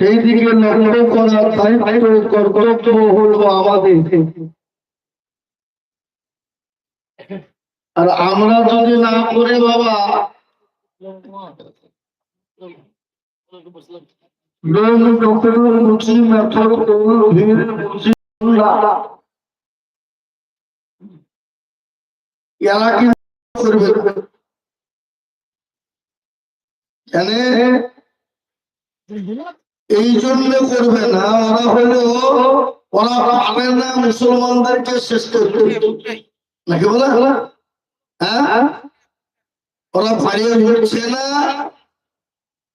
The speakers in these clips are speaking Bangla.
সেই দিকে লক্ষ্য করার দায়িত্ব কর্তব্য হলো আমাদের। আর আমরা যদি না করে বাবা এরা কেন এই জন্য করবে না, ওরা হলো, ওরা পারে না মুসলমানদেরকে শেষ করতে নাকি বলে? হ্যাঁ? ওরা ফারিয়ে উঠছে না,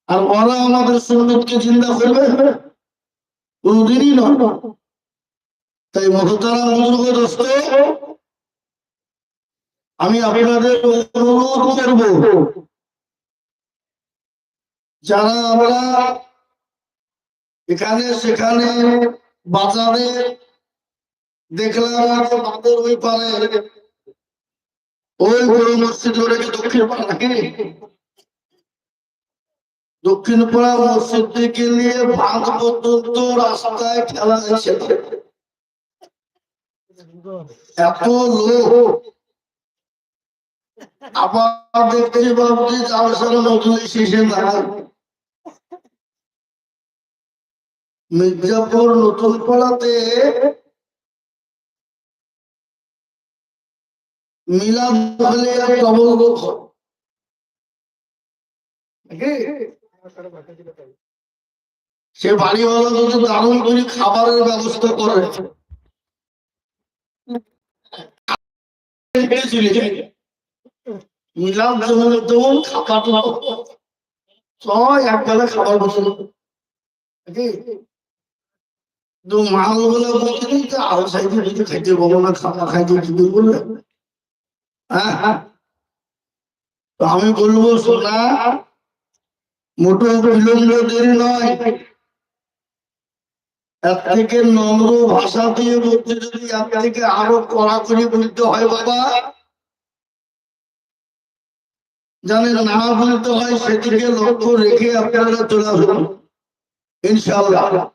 আর ওরা আমাদের সুন্নতকে চিন্তা করবে। কোনদিনই নয়। তাই মহতারা অনুরোধ আমি আপনাদের অনুরোধ করব, যারা আমরা এখানে সেখানে বাজারে দেখলাম ওই পারে, ওই মসজিদ দক্ষিণ পাড়া নাকি? দক্ষিণ পাড়া মসজিদ থেকে নিয়ে ভাঙ পর্যন্ত রাস্তায় ঠেলা আছে এত লোক। আবার দেখতে ভাবছি যার সাথে নতুন শেষে দাঁড়ায়। মির্জাপুর নতুন পাড়াতে মিলাদ লোক সে বাড়িওয়ালা যদি দারুণ করে খাবারের ব্যবস্থা করে খাবার খাবার বসে হ্যাঁ? আমি বলব সোনা মোটো বিলম্ব দেরি নয়। এর থেকে নম্র ভাষা দিয়ে বলতে যদি এর থেকে আরও কড়াকড়ি বলতে হয় বাবা, জানেন না বলতে হয়, সেদিকে লক্ষ্য রেখে আপনারা চলে আসুন। ইনশাআল্লাহ।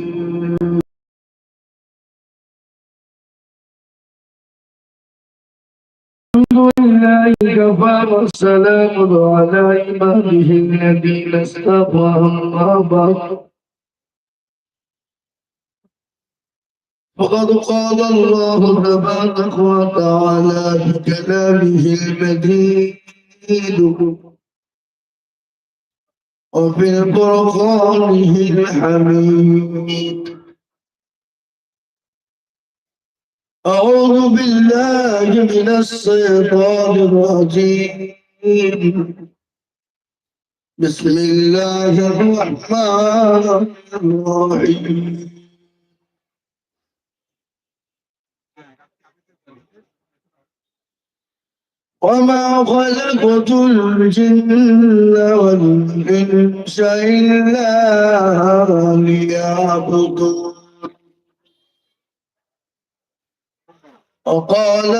لله كفى والسلام على عباده الذين اصطفى أما فقد قال الله تبارك وتعالى بكلامه المجيد. وفي القرآنه الحميد. أعوذ بالله من الشيطان الرجيم. بسم الله الرحمن الرحيم. وما خلقت الجن والإنس إلا ليعبدون. وقال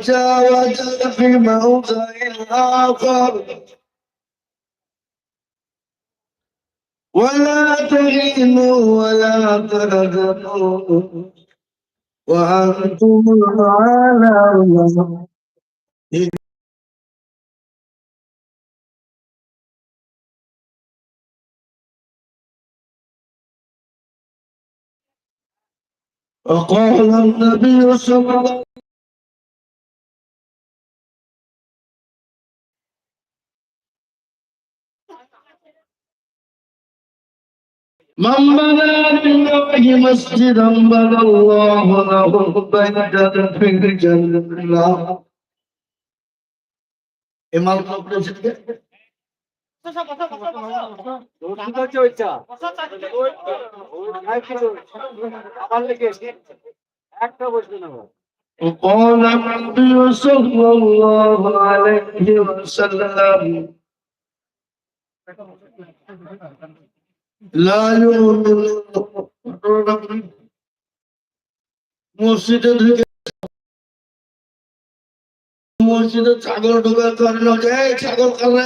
جاوز في موضع آخر. ولا تهينوا ولا تهزموا. وأنتم الأعلى وقال النبي صلى الله من بنى لله مسجدا بنى الله له بيتا في الجنه إمام الله একটা বসবে না وقال النبي صلى الله عليه وسلم لا يؤمن মসজিদে ঢুকে মসজিদে ছাগল ঢোকার কারণ হচ্ছে এই ছাগল কালে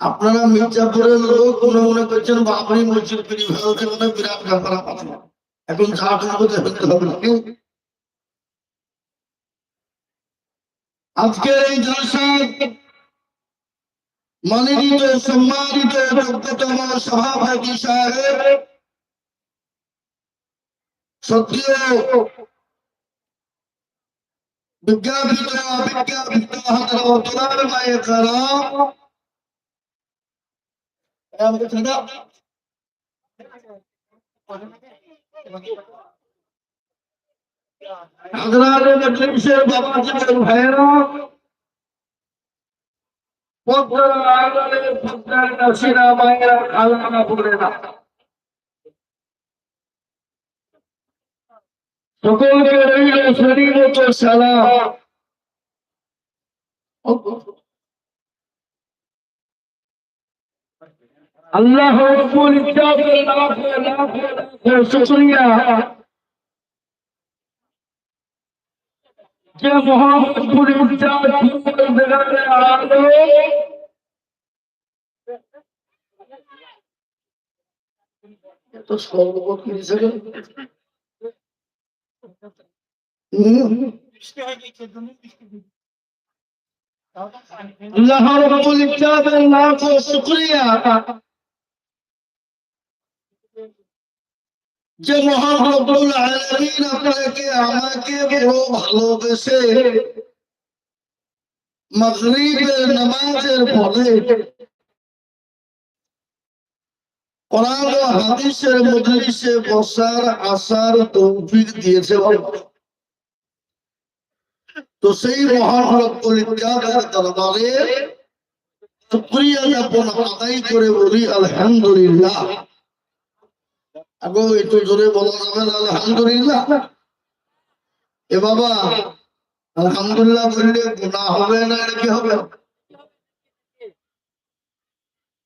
আপনারা মির্জাপুরের লোক মনে মনে করছেন, বাবরি মসজিদ ফিরি ভারতে মানে বিরাট ব্যাপার আছে এখন যা করতে হতে হবে না। আজকের এই জলসা মাননীত সম্মানিত যোগ্যতম সভাপতি সাহেব সত্য বিজ্ঞাপিত, অবিজ্ঞাপিত হতরতলার মায়ের কারাম খালানা পড়ে না সকলকে রইল শরীরত সালাম। আল্লাহ রব্বুল ইজ্জাতের লাখ লাখ লাখ শুকরিয়া। যে মোহাম্মদপুর ইজ্জাত দেখাতে আলো তো সর্বপক্ষে হিসেবে আল্লাহ রব্বুল ইজ্জাতের লাখ শুকরিয়া যে মহান আপনাকে, আমাকে বড় ভালোবেসে নামাজের পরে হাদিসের বসার আসার তৌফিক দিয়েছে তো সেই মহান রব্বুল দরবারে শুকরিয়া জ্ঞাপন আদায় করে বলি, আলহামদুলিল্লাহ। আগো, একটু জোরে বলা যাবে না আলহামদুলিল্লাহ। এ বাবা, আলহামদুলিল্লাহ বললে গুণা হবে না, এটা কি হবে?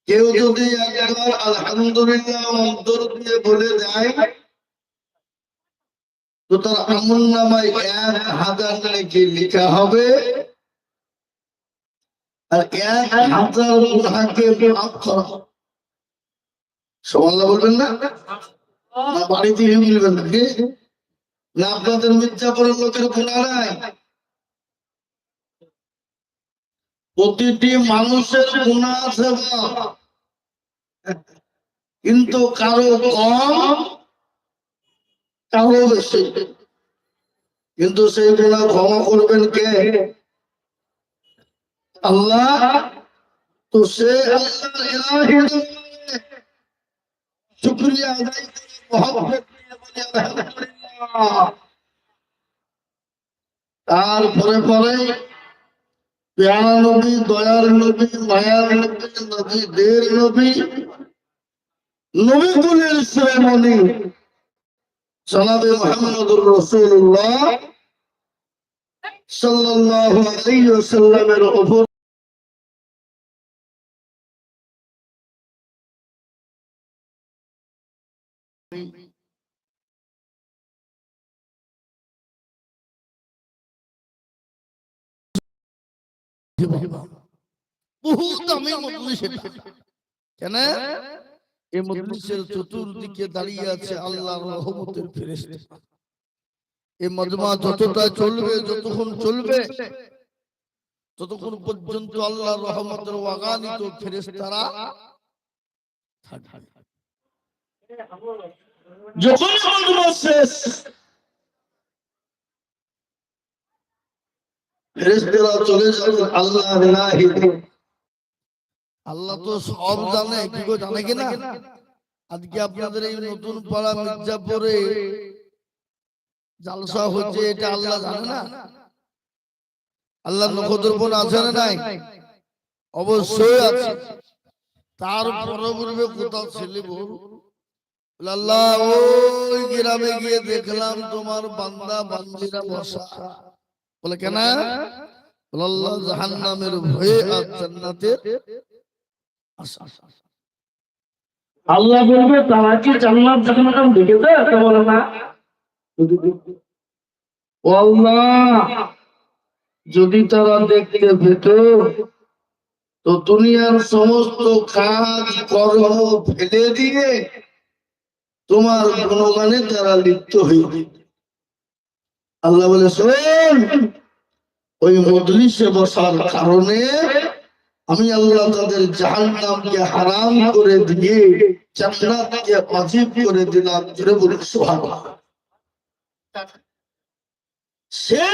কেউ যদি একবার আলহামদুলিল্লাহ অন্তর দিয়ে বলে যায়, তো তার আমল নামায় এক হাজার নাকি লেখা হবে। আর এক হাজার গুণাকে মাফ করা সমাল্লা বলবেন না? না বাড়িতে মিলবেন না। আপনাদের মির্জাপুরের লোকের গুণা নাই। প্রতিটি মানুষের গুণা আছে কিন্তু কারও কম, কারও বেশি। কিন্তু সেই গুণা ক্ষমা করবেন কে? আল্লাহ। তো সে আল্লাহ শুকরিয়া আদায় তারপরে পরে পেয়ারা নবী দয়ার নবী মায়ার নবী নবী দের নবী নবীগুলির শ্রেমণি জনাবে মোহাম্মদুর রসুল্লাহ সাল্লাল্লাহু আলাইহি উপর বহু দামি মজলিস এটা। কেন? এই মজলিসের চতুর্দিকে দাঁড়িয়ে আছে আল্লাহর রহমতের ফেরেশতা। এই মজমা যতটা চলবে যতক্ষণ চলবে ততক্ষণ পর্যন্ত আল্লাহর রহমতের ওয়াগানিত ফেরেশতারা যখন মজমা শেষ ফেরেশতারা চলে যাবে আল্লাহর ইলাহিতে আল্লাহ তো সব জানে কি গো জানে কিনা আজকে আপনাদের এই নতুন পাড়া মির্জাপুরে জালসা হচ্ছে এটা আল্লাহ জানে না? আল্লাহ নক্ষত্রপণ আছে না নাই? অবশ্যই আছে। তার পরপূর্বে কোথাও ছেলে বল আল্লাহ ওই গ্রামে গিয়ে দেখলাম তোমার বান্দা বান্দিরা বসা। বলে কেন? আল্লাহ জাহান্নামের ভয়ে আর জান্নাতের আল্লাহ বলবে তারা কি জান্নাত জাহান্নাম দেখেছে তা? বলে না। যদি তারা দেখতে পেত, তো দুনিয়ার সমস্ত কাজ, কর্ম ফেলে দিয়ে তোমার গুণগানে তারা লিপ্ত হইবে আল্লাহ বলে, শোন, ওই মজলিসে বসার কারণে আমি আল্লাহ তাদের জাহান্নামকে হারাম করে দিয়ে জান্নাতকে অজীব করে দিলাম। জোরে বলি সুবহানাল্লাহ। সে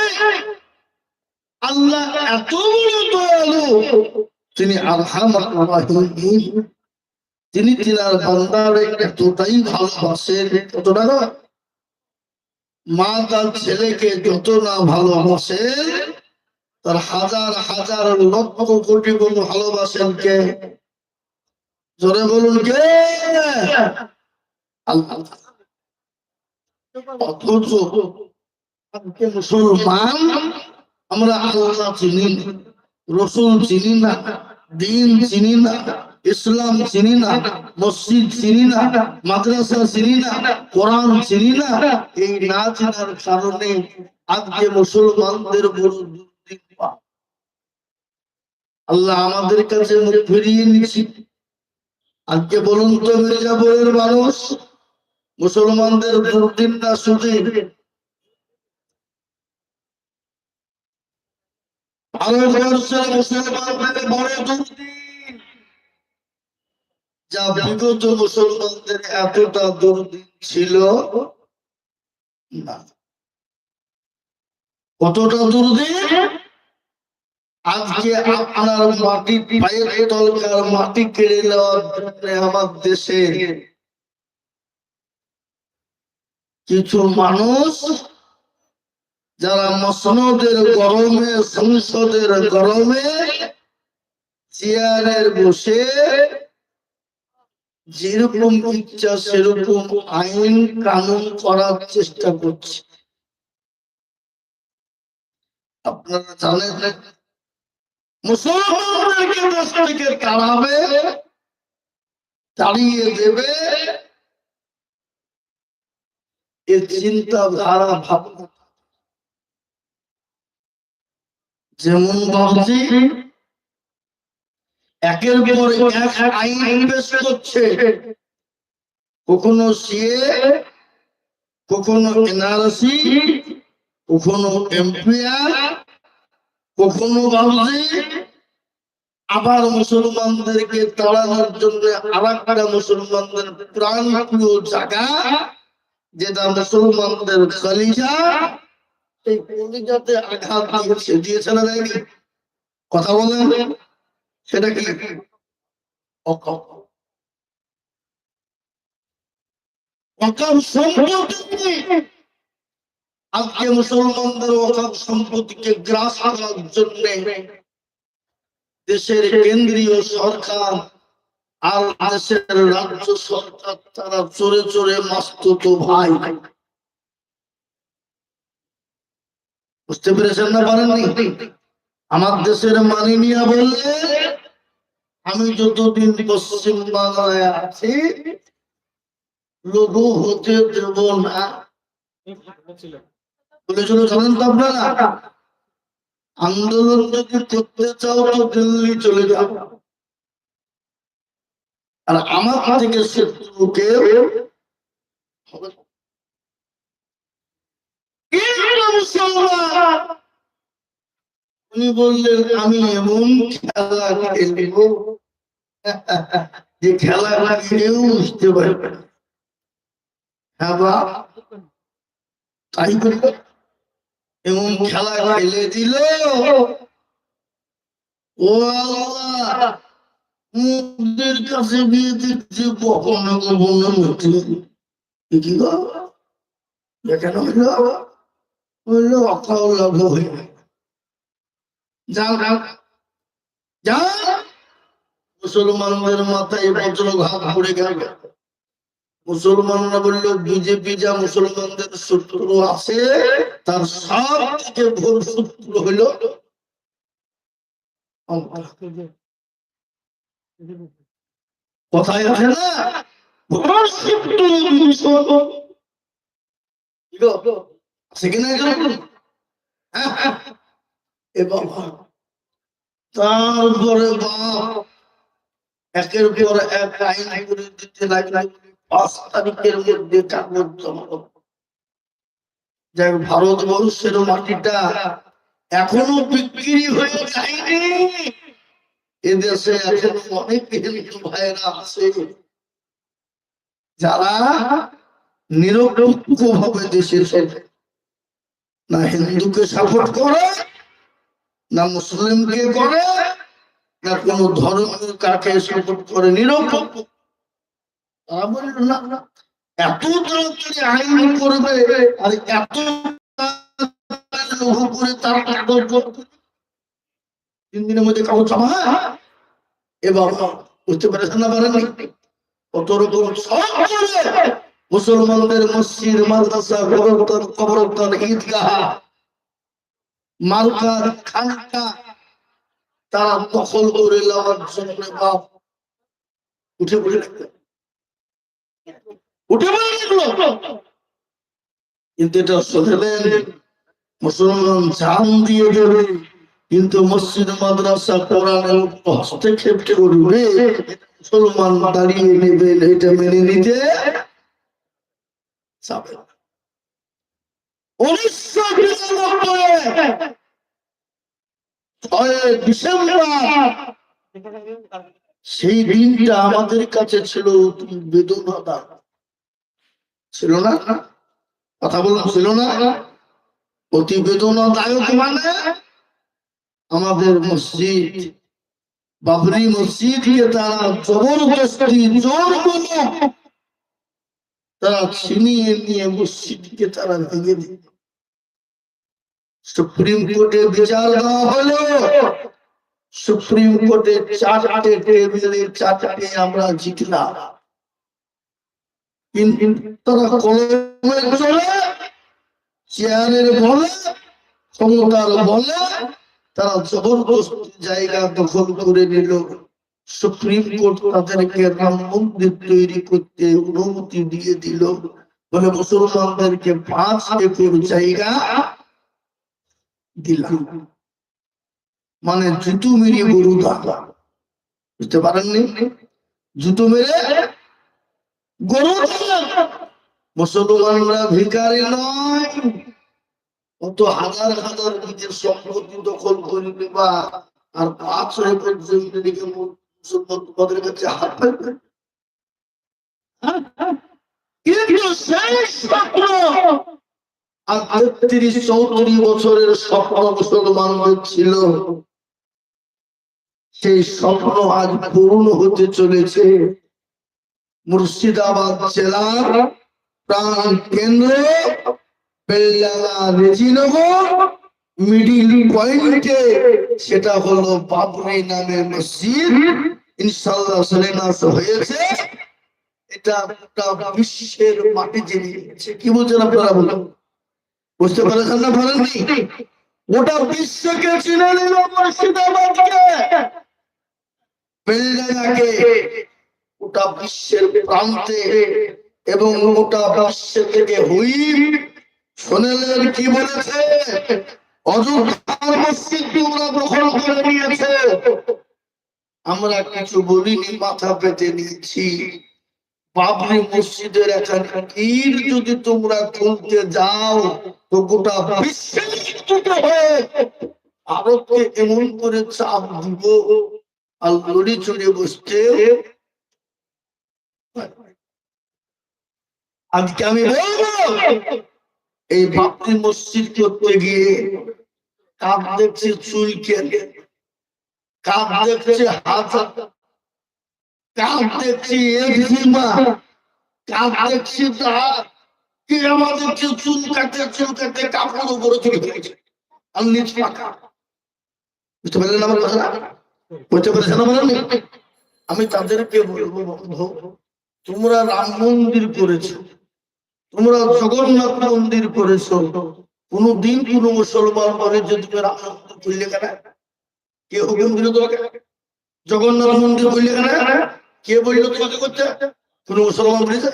আল্লাহ এত বড় দয়ালু, তিনি আরহামার রাহিম তিনি তিনার বান্দারে এতটাই ভালোবাসেন কতটা? মা তার ছেলেকে যত না ভালোবাসেন তার হাজার হাজার লক্ষ কোটি গুণ ভালোবাসেন কে জোরে বলুন কে অথচ মুসলমান আমরা আল্লাহ চিনি রসুল চিনি না, দিন চিনি না, ইসলাম চিনি না, মসজিদ চিনি না, মাদ্রাসা চিনি না, কোরআন চিনি না, এই না চিনার কারণে আজকে মুসলমানদের। আল্লাহ আমাদের কাছে মুখ ফিরিয়ে নিচ্ছি আজকে বলুন তো মির্জাপুরের মানুষ, মুসলমানদের দুর্দিন না শুধু ভারতবর্ষের মুসলমানদের বড় দুর্দিন যা বিগত মুসলমানদের এতটা দুর্দিন ছিল না। কতটা দুর্দিন আজকে আপনার মাটি পায়ের তলকার মাটি কেড়ে নেওয়ার জন্য আমার দেশে কিছু মানুষ, যারা মসনদের গরমে, সংসদের গরমে চেয়ারের বসে যেরকম ইচ্ছা সেরকম আইন কানুন করার চেষ্টা করছে। আপনারা জানেন মুসলমানদেরকে থেকে তাড়াবে তাড়িয়ে দেবে। এর চিন্তাধারা ভাবনা। যেমন ভাবছি, একের পর এক আইন পেশ করছে। কখনো সিএ, কখনো এনআরসি, কখনো এমপিআর কখনো ভাবছে আবার মুসলমানদেরকে তাড়ানোর জন্য আর একটা মুসলমানদের প্রাণ জায়গা, যেটা মুসলমানদের কলিজা সেই কলিজাতে আঘাত দিয়েছে না দেয়নি? কথা বলেন, সেটা কি? অকাম। সম্পত্তি আজকে মুসলমানদের অকাম সম্পত্তিকে গ্রাস করার জন্য দেশের কেন্দ্রীয় সরকার আর দেশের রাজ্য সরকার তারা চোরে চোরে মাস্তুত ভাই। বুঝতে পেরেছেন না পারেননি? আমার দেশের মাননীয় বললে আমি যতদিন পশ্চিম বাংলায় আছি, লঘু হতে দেব না। বলেছিল জানেন তো আপনারা। আন্দোলন যদি করতে চাও তো দিল্লি চলে যাও। আর আমার থেকে শত্রুকে উনি বললেন, আমি এমন খেলা খেলব যে খেলা কেউ বুঝতে পারবে না। হ্যাঁ তাই করবে? এমন খেলা খেলে দিল। ও আল্লাহ মুখদের কাছে গিয়ে দেখছি কখনো কখনো মুক্তি কি হইল হইল অকাল হইল যাও। যাও। মুসলমানদের মাথায় বজ্রঘাত পড়ে গেল। মুসলমানরা বলল বিজেপি যা মুসলমানদের শত্রু আছে, তার সব থেকে ভুল শত্রু হইল কথায় আছে না তারপরে বাপ, একের পর এক আইন করে দিতে লাগল। পাঁচ মধ্যে কাগজ জমা যাই ভারতবর্ষের মাটিটা এখনও বিক্রি হয়ে যায়নি। এদেশে এখনও অনেক হিন্দু ভাইরা আছে যারা নিরপেক্ষ ভাবে দেশে না হিন্দুকে সাপোর্ট করে, না মুসলিমকে করে, না কোনো ধর্মের কাকে সাপোর্ট করে, নিরপেক্ষ এত তাড়াতাড়ি আইন করবে আর এত করে কাগজ। তিন দিনের মধ্যে কাগজ জমা এবার বুঝতে না পারেন সব মুসলমানদের মসজিদ মাদ্রাসা কবরস্থান কবরস্থান ঈদগাহ মার্কার খানকা তারা দখল করে নেওয়ার জন্য বাপ উঠে পড়ে লাগল উঠে পড়ে কিন্তু এটা শোনেলেন মুসলমান জান দিয়ে দেবে। কিন্তু মসজিদ, মাদ্রাসা, কোরআনের হস্তক্ষেপ করবে মুসলমান দাঁড়িয়ে নেবে, এটা মেনে নিতে যাবে উনিশশো ডিসেম্বর সেই দিনটা আমাদের কাছে ছিল অতি বেদনাদায়ক। ছিল না? কথা বললাম, ছিল না? অতি বেদনাদায়ক মানে আমাদের মসজিদ, বাবরি মসজিদকে তারা জবরদস্তি, জোর করে তারা ছিনিয়ে নিয়ে মসজিদকে তারা ভেঙে দিল। সুপ্রিম কোর্টে বিচার দেওয়া হলো সুপ্রিম কোর্টে চারটে টেবিলে চারটে আমরা জিতলাম অনুমতি দিয়ে দিল। বলে মুসলমানদেরকে পাঁচ একর জায়গা দিলাম। মানে জুতু মেরে গরু দাঁড়া বুঝতে পারেননি? জুতো মেরে গরু মুসলমানরা ভিখারি নয়। অত হাজার হাজার নিজের সম্পত্তি দখল করে নেবা, আর পাঁচ রেপের জমিকে মুসলমান কাছে হাত আর তেত্রিশ চৌত্রিশ বছরের স্বপ্ন মুসলমানদের ছিল। সেই স্বপ্ন আজ পূর্ণ হতে চলেছে। মুর্শিদাবাদ জেলার প্রাণ কেন্দ্র রেজিনগর মিডিল পয়েন্টে, সেটা হলো বাবরি নামে মসজিদ। ইনশাল্লাহ হয়েছে। এটা গোটা বিশ্বের মাটি জেনেছে কি বলছেন আপনারা বলুন? বুঝতে পারছেন না পারেননি? গোটা বিশ্বকে চিনে নিল মুর্শিদাবাদকে। বেলডাঙ্গাকে গোটা বিশ্বের প্রান্তে এবং গোটা বিশ্ব থেকে হুইপ শোনেলেন কি বলেছে? অযোধ্যার মসজিদকে ওরা দখল করে নিয়েছে। আমরা কিছু বলিনি, মাথা পেতে নিয়েছি। বাবরি মসজিদের এখানে ইট যদি তোমরা তুলতে যাও, তো গোটা ভারতকে এমন করে চাপ দিব, আর লড়ি চড়ে বসতে। আজকে আমি এই বাবরি মসজিদ করতে গিয়ে কাপ দেখছে চুল কেটে, কাপ দেখছে হাত আমি? তাদেরকে বলব, বন্ধু, তোমরা রাম মন্দির করেছ। তোমরা জগন্নাথ মন্দির করেছ। কোনদিন কোন মুসলমান বলে যে তুমি রাম মন্দির করলে কেন? কে হুকুম দিল তোমাকে? জগন্নাথ মন্দির করলে কেন? কে বলল তোমাকে করতে? কোন মুসলমান বলেছে?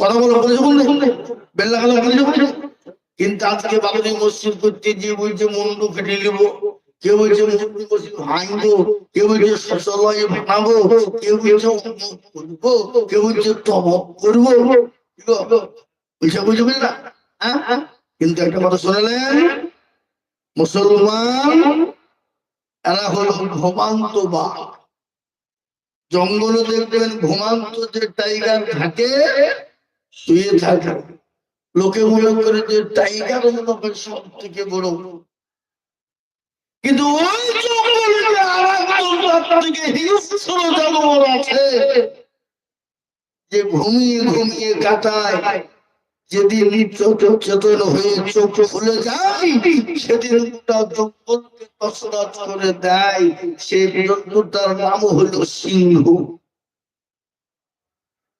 কথা বলো, বলেছে বললে বেল্লা বলেছে কিন্তু আজকে মসজিদ করতে গিয়ে বলছে কেটে নিবো। কেউ বলছে ভাঙবো? বলছে কেউ বলছে করব? বলছে তবক করব? বুঝে বুঝে না? হ্যাঁ? কিন্তু একটা কথা শুনলেন মুসলমান, এরা হলো ঘুমান্ত বাঘ জঙ্গলে দেখবেন ঘুমান্ত যে টাইগার থাকে, শুয়ে থাকে। লোকে মনে করে যে টাইগার লোকের সব থেকে বড়। কিন্তু ওই জঙ্গলে যে ঘুমিয়ে ঘুমিয়ে কাটায়। যেদিন হয়ে চোখ খুলে সেদিন তসরাত করে দেয়। সেই জন্তুটার নাম হলো সিংহ।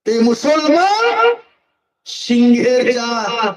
এই মুসলমান সিংহের জাত।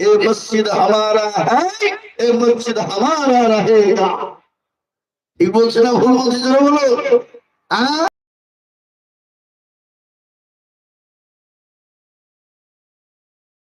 এ মসজিদ হামারা হ্যাঁ? এ মসজিদ হামারা রহেগা। এই বলছে না ভুল বলছে বলো? হ্যাঁ?